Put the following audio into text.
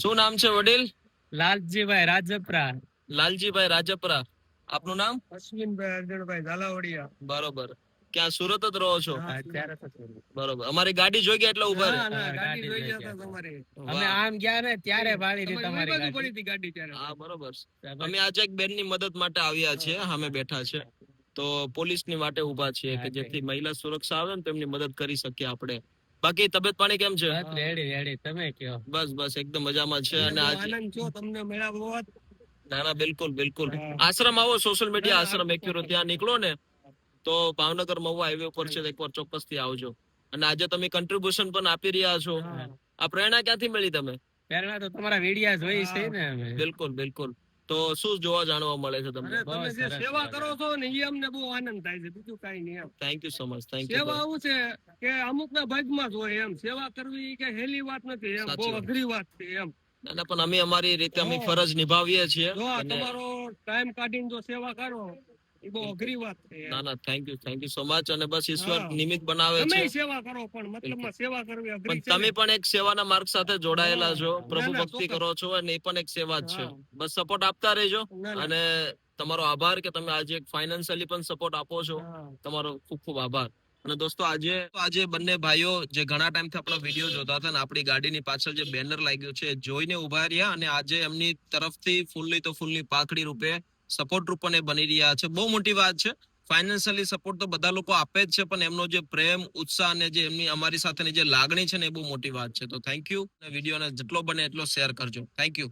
શું નામ છે વડીલ? લાલજીભાઈ રાજપરા. લાલજીભાઈ રાજપરા. આપનું નામ? અશ્વિનભાઈ અર્જણભાઈ ઝાલાવડિયા. બરોબર. ક્યાં સુરત જ રહો છો. બરોબર. અમારી ગાડી જોઈ ગયા એટલે ઊભા. અમે આમ ગયા ને ત્યારે ભાડી હતી તમારી પડી ગાડી. હતી ગાડી ત્યારે. હા બરોબર. અમે આજે એક બેનની મદદ માટે આવ્યા છે અમે બેઠા છે. તો પોલીસની માટે ઊભા છીએ કે જેથી મહિલા સુરક્ષા આવે ને તેમની મદદ કરી શકીએ આપણે. બાકી તબિયત પાણી કેમ છે? રેડી રેડી તમે કયો બસ બસ. એકદમ મજામાં છે અને આનંદ છો તમને મળ્યા બહુ ના ના બિલકુલ બિલકુલ. આશ્રમ આવો સોશિયલ મીડિયા આશ્રમ. એક્યુરો ત્યાં નીકળો ને તો ભાવનગર મહુવા હાઈવે ઉપર છે એકવાર ચોક્કસથી આવજો. અને આજે તમે કન્ટ્રીબ્યુશન પણ આપી રહ્યા છો. આ પ્રેરણા ક્યાંથી મળી તમે? પ્રેરણા તો તમારા વિડિયા જોઈ છે ને બિલકુલ બિલકુલ. તો શું જોવા જાણવા મળે છે તમને? તમે જે સેવા કરો છો ને એ અમને બહુ આનંદ થાય છે બીજું કઈ નહીં એમ. Thank you so much thank you સેવા આવું છે કે અમુક ના ભાગમાં જ હોય એમ. સેવા કરવી કે હેલી વાત નથી એમ બહુ વાત. અઘરી વાત છે એમ. ના પણ અમે અમારી રીતે અમે ફરજ નિભાવીએ છીએ તમારો ટાઈમ કાઢીને જો સેવા કરો એ બહુ અઘરી વાત છે ના ના thank you thank you so much અને બસ ઈશ્વર. નિમિત્ત બનાવે તમે છે. સેવા કરો પણ મતલબમાં સેવા કરવી અઘરી પણ છે તમે પણ એક સેવાના માર્ગ સાથે જોડાયેલા છો પ્રભુ ભક્તિ કરો છો અને એ પણ એક સેવા જ છે. બસ સપોર્ટ આપતા રહેજો. અને તમારો આભાર કે તમે આજે એક ફાઇનાન્શિયલી પણ સપોર્ટ આપો છો. તમારો ખૂબ ખૂબ આભાર. અને દોસ્તો આજે આજે બંને ભાઈઓ જે ઘણા ટાઈમથી આપણો વીડિયો જોતા હતા ને આપણી ગાડીની પાછળ જે બેનર લાગ્યું છે જોઈને ઊભા રહ્યા અને આજે એમની તરફથી ફૂલની તો ફૂલની પાકડી રૂપે સપોર્ટ રૂપ પણ બની રહ્યા છે. બહુ મોટી વાત છે. ફાઇનાન્શિયલી સપોર્ટ તો બધા લોકો આપે જ છે, પણ એમનો જે પ્રેમ, ઉત્સાહ અને જે એમની, અમારી સાથેની જે લાગણી છે ને એ બહુ મોટી વાત છે. તો થેન્ક યુ વિડીયોને જેટલો બને એટલો શેર કરજો. Thank you